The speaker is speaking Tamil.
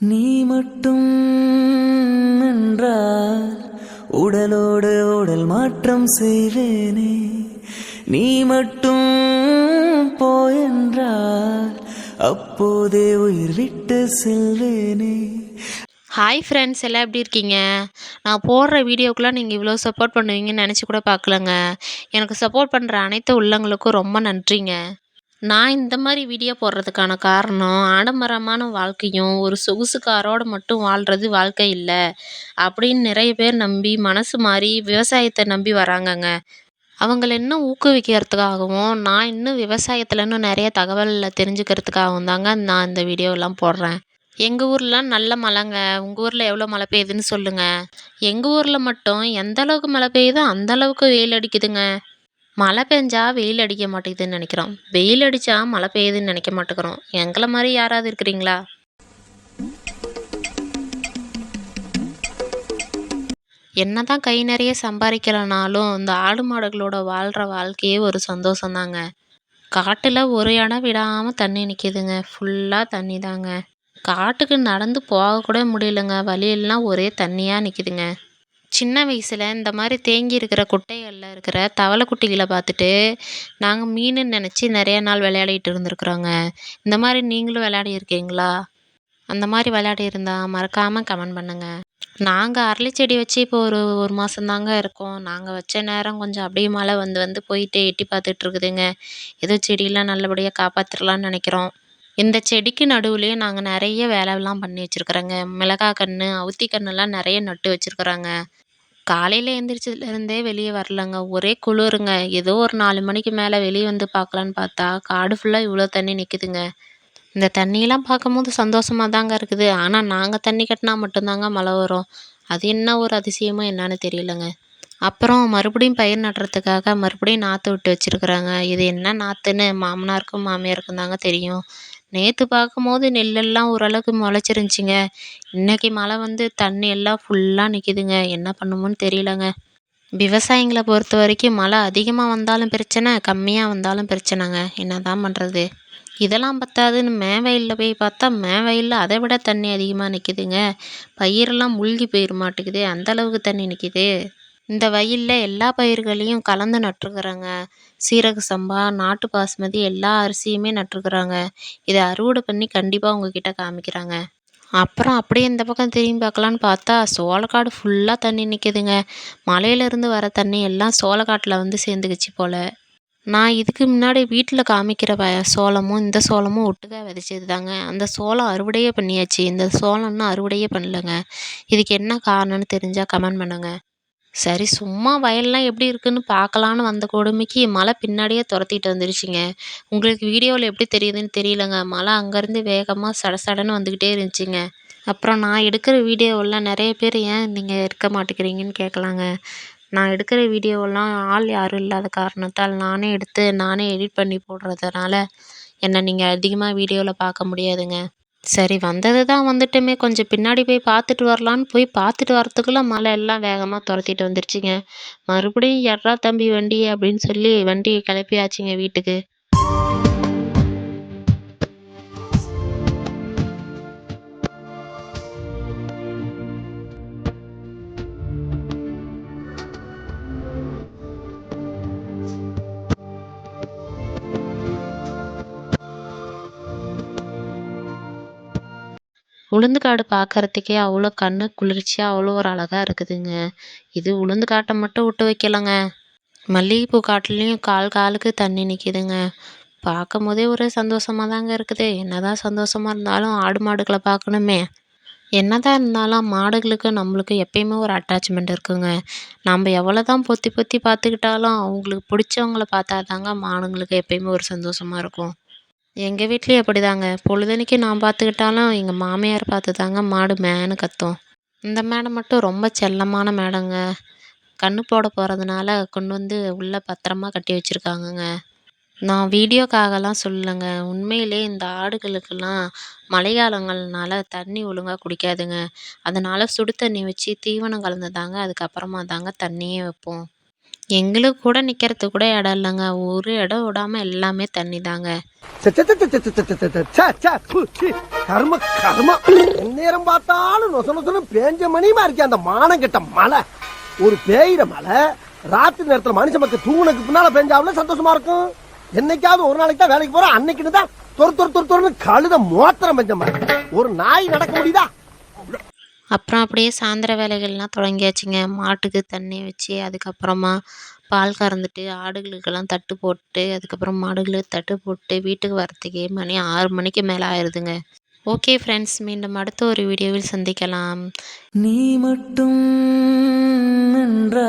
நீ மட்டும் என்றால் உடலோடு உடல் மாற்றம் செய்வேனே. நீ மட்டும் போயென்றால் அப்போதே உயிர் விட்டு செல்வேனே. ஹாய் ஃப்ரெண்ட்ஸ் எல்லாம் எப்படி இருக்கீங்க? நான் போடுற வீடியோக்கெலாம் நீங்கள் இவ்வளோ சப்போர்ட் பண்ணுவீங்கன்னு நினச்சி கூட பார்க்கலங்க. எனக்கு சப்போர்ட் பண்ணுற அனைத்து உள்ளங்களுக்கும் ரொம்ப நன்றிங்க. நான் இந்த மாதிரி வீடியோ போடுறதுக்கான காரணம் ஆடம்பரமான வாழ்க்கையும் ஒரு சொகுசுக்காரோட மட்டும் வாழ்கிறது வாழ்க்கை இல்லை அப்படின்னு நிறைய பேர் நம்பி மனசு மாறி விவசாயத்தை நம்பி வராங்கங்க. அவங்கள இன்னும் ஊக்குவிக்கிறதுக்காகவும் நான் இன்னும் விவசாயத்தில் இன்னும் நிறைய தகவலில் தெரிஞ்சுக்கிறதுக்காகவும் தாங்க நான் இந்த வீடியோலாம் போடுறேன். எங்கள் ஊர்லாம் நல்ல மழைங்க. உங்கள் ஊரில் எவ்வளோ மழை பெய்யுதுன்னு சொல்லுங்கள் எங்கள் ஊரில் மட்டும் எந்த அளவுக்கு மழை பெய்யுதோ அந்த அளவுக்கு வெயில் அடிக்குதுங்க. மழை பெஞ்சா வெயில் அடிக்க மாட்டேங்குதுன்னு நினைக்கிறோம். வெயில் அடித்தா மழை பெய்யுதுன்னு நினைக்க மாட்டேங்கிறோம். எங்களை மாதிரி யாராவது இருக்கிறீங்களா? என்னதான் கை நிறைய சம்பாதிக்கலனாலும் இந்த ஆடு மாடுகளோட வாழ்கிற வாழ்க்கையே ஒரு சந்தோஷம்தாங்க காட்டில் ஒரு இடம் விடாமல் தண்ணி நிற்கிதுங்க ஃபுல்லாக தண்ணி தாங்க. காட்டுக்கு நடந்து போகக்கூட முடியலங்க. வழியெல்லாம் ஒரே தண்ணியாக நிற்கிதுங்க சின்ன வயசில் இந்த மாதிரி தேங்கி இருக்கிற குட்டைகளில் இருக்கிற தவளை குட்டிகளை பார்த்துட்டு நாங்கள் மீனுன்னு நினச்சி நிறைய நாள் விளையாடிட்டு இருந்திருக்குறோங்க. இந்த மாதிரி நீங்களும் விளையாடி இருக்கீங்களா? அந்த மாதிரி விளையாடி இருந்தால் மறக்காமல் கமெண்ட் பண்ணுங்கள் நாங்கள் அரளி செடி வச்சு இப்போ ஒரு ஒரு மாதந்தாங்க இருக்கோம். நாங்கள் வச்ச நேரம் கொஞ்சம் அப்படியே மழை வந்து வந்து போயிட்டு எட்டி பார்த்துட்ருக்குதுங்க ஏதோ செடியெல்லாம் நல்லபடியாக காப்பாற்றிடலான்னு நினைக்கிறோம். இந்த செடிக்கு நடுவுலேயே நாங்கள் நிறைய வேலைலாம் பண்ணி வச்சுருக்குறோங்க. மிளகா கன்று அவுத்தி கன்றுலாம் நிறைய நட்டு வச்சுருக்குறோங்க. காலையில் எழுந்திரிச்சதுலேருந்தே வெளியே வரலங்க. ஒரே குளிருங்க. ஏதோ ஒரு நாலு மணிக்கு மேலே வெளியே வந்து பார்க்கலான்னு பார்த்தா காடு ஃபுல்லாக இவ்வளோ தண்ணி நிற்குதுங்க இந்த தண்ணியெல்லாம் பார்க்கும்போது சந்தோஷமாக தாங்க இருக்குது. ஆனால் நாங்கள் தண்ணி கட்டினா மட்டும்தாங்க மழை வரும். அது என்ன ஒரு அதிசயமோ என்னன்னு தெரியலங்க. அப்புறம் மறுபடியும் பயிர் நடுறதுக்காக மறுபடியும் நாற்று விட்டு வச்சுருக்குறாங்க. இது என்ன நாற்றுன்னு மாமனாருக்கும் மாமியாருக்கும் தாங்க தெரியும். நேற்று பார்க்கும்போது நெல்லெல்லாம் ஓரளவுக்கு முளைச்சிருந்துச்சிங்க. இன்றைக்கி மழை வந்து தண்ணி எல்லாம் ஃபுல்லாக நிற்கிதுங்க என்ன பண்ணுமோன்னு தெரியலங்க. விவசாயிங்களை பொறுத்த வரைக்கும் மழை அதிகமாக வந்தாலும் பிரச்சனை கம்மியாக வந்தாலும் பிரச்சனைங்க. என்ன தான் பண்ணுறது இதெல்லாம் பத்தாதுன்னு மேவயலில் போய் பார்த்தா மே அதை விட தண்ணி அதிகமாக நிற்கிதுங்க பயிரெல்லாம் மூழ்கி போயிட மாட்டேங்குது. அந்த அளவுக்கு தண்ணி நிற்கிது இந்த வயலில் எல்லா பயிர்களையும் கலந்து நட்டுருக்குறாங்க. சீரக சம்பா நாட்டு பாசுமதி எல்லா அரிசியுமே நட்டுருக்குறாங்க. இதை அறுவடை பண்ணி கண்டிப்பாக உங்ககிட்ட காமிக்கிறாங்க. அப்புறம் அப்படியே இந்த பக்கம் திரும்பி பார்க்கலான்னு பார்த்தா சோளக்காடு ஃபுல்லாக தண்ணி நிற்கிதுங்க மலையிலேருந்து வர தண்ணி எல்லாம் சோளக்காட்டில் வந்து சேர்ந்துக்கிச்சு போல். நான் இதுக்கு முன்னாடி வீட்டில் காமிக்கிற ப சோளமும் இந்த சோளமும் ஒட்டுக்காக விதைச்சது தாங்க அந்த சோளம் அறுவடையே பண்ணியாச்சு. இந்த சோளம் அறுவடையே பண்ணலங்க. இதுக்கு என்ன காரணம்னு தெரிஞ்சால் கமெண்ட் பண்ணுங்கள் சரி சும்மா வயல்லாம் எப்படி இருக்குன்னு பார்க்கலான்னு வந்த கொடுமைக்கு மழை பின்னாடியே துரத்திட்டு வந்துருச்சுங்க. உங்களுக்கு வீடியோவில் எப்படி தெரியுதுன்னு தெரியலங்க. மழை அங்கேருந்து வேகமாக சட சடன்னு வந்துக்கிட்டே இருந்துச்சுங்க. அப்புறம் நான் எடுக்கிற வீடியோவெல்லாம் நிறைய பேர் ஏன் நீங்கள் இருக்க மாட்டேங்கிறீங்கன்னு கேட்கலாங்க. நான் எடுக்கிற வீடியோவெல்லாம் ஆள் யாரும் இல்லாத காரணத்தால் நானே எடுத்து நானே எடிட் பண்ணி போடுறதுனால என்னை நீங்கள் அதிகமாக வீடியோவில் பார்க்க முடியாதுங்க. சரி வந்தது தான் வந்துட்டோமே. கொஞ்சம் பின்னாடி போய் பார்த்துட்டு வரலான்னு போய் பார்த்துட்டு வரத்துக்குள்ளே மழை எல்லாம் வேகமாக துரத்திட்டு வந்துருச்சுங்க. மறுபடியும் எட்றா தம்பி வண்டி அப்படின்னு சொல்லி வண்டியை கிளப்பியாச்சுங்க வீட்டுக்கு. உளுந்து காடு பார்க்கறதுக்கே அவ்வளோ கண்ணு குளிர்ச்சியாக அவ்வளோ ஒரு அழகாக இருக்குதுங்க. இது உளுந்து காட்டை மட்டும் விட்டு வைக்கலங்க. மல்லிகைப்பூ காட்டுலேயும் கால் காலுக்கு தண்ணி நிற்கிதுங்க பார்க்கும் போதே ஒரு சந்தோஷமாக தாங்க இருக்குது. என்னதான் சந்தோஷமாக இருந்தாலும் ஆடு மாடுகளை பார்க்கணுமே என்னதான் இருந்தாலும் மாடுகளுக்கு நம்மளுக்கு எப்பயுமே ஒரு அட்டாச்மெண்ட் இருக்குங்க. நம்ம எவ்வளோ தான் பொத்தி பொத்தி பார்த்துக்கிட்டாலும் அவங்களுக்கு பிடிச்சவங்கள பார்த்தா தாங்க மாடுங்களுக்கு எப்பயுமே ஒரு சந்தோஷமாக இருக்கும். எங்கள் வீட்லேயும் அப்படி தாங்க பொழுதன்னைக்கு நான் பார்த்துக்கிட்டாலும் எங்கள் மாமியார் பார்த்து தாங்க மாடு மேனு கத்தும். இந்த மேடம் மட்டும் ரொம்ப செல்லமான மேடங்க. கண்ணு போட போகிறதுனால கொண்டு வந்து உள்ளே பத்திரமா கட்டி வச்சுருக்காங்கங்க. நான் வீடியோக்காகலாம் சொல்லலைங்க. உண்மையிலே இந்த ஆடுகளுக்கெல்லாம் மழைக்காலங்கள்னால தண்ணி ஒழுங்காக குடிக்காதுங்க. அதனால் சுடு தண்ணி வச்சு தீவனம் கலந்து தாங்க அதுக்கப்புறமா தாங்க தண்ணியே வைப்போம். எங்களுக்கு கூட நிற்கிறதுக்கு கூட இடம் இல்லைங்க ஒரு இடம் விடாமல் எல்லாமே தண்ணி தாங்க கர்ம கர்ம நேரம் பார்த்தாலும் நொச நொசனு பேஞ்ச மணியுமா இருக்கே அந்த மானம் கிட்ட மழை ஒரு பேயிற மழை ராத்திரி நேரத்தில் மனுஷ மக்கள் தூங்குனதுக்கு பின்னால பெஞ்சாவில சந்தோஷமா இருக்கும் என்னைக்காவது ஒரு நாளைக்கு தான் வேலைக்கு போறோம் அன்னைக்குன்னு தான் தொரு தொரு தொரு தொருன்னு கழுத மோத்திரம் பெஞ்ச மாதிரி ஒரு நாய் நடக்க முடியுதா அப்புறம் அப்படியே சாயந்தர வேலைகள்லாம் தொடங்கியாச்சுங்க. மாட்டுக்கு தண்ணி வச்சு அதுக்கப்புறமா பால் கறந்துட்டு ஆடுகளுக்கெல்லாம் தட்டு போட்டு அதுக்கப்புறம் மாடுகளுக்கு தட்டு போட்டு வீட்டுக்கு வரத்துக்கே மணி ஆறு மணிக்கு மேலே ஆயிடுதுங்க ஓகே ஃப்ரெண்ட்ஸ் மீண்டும் அடுத்த ஒரு வீடியோவில் சந்திக்கலாம். நீ மட்டும்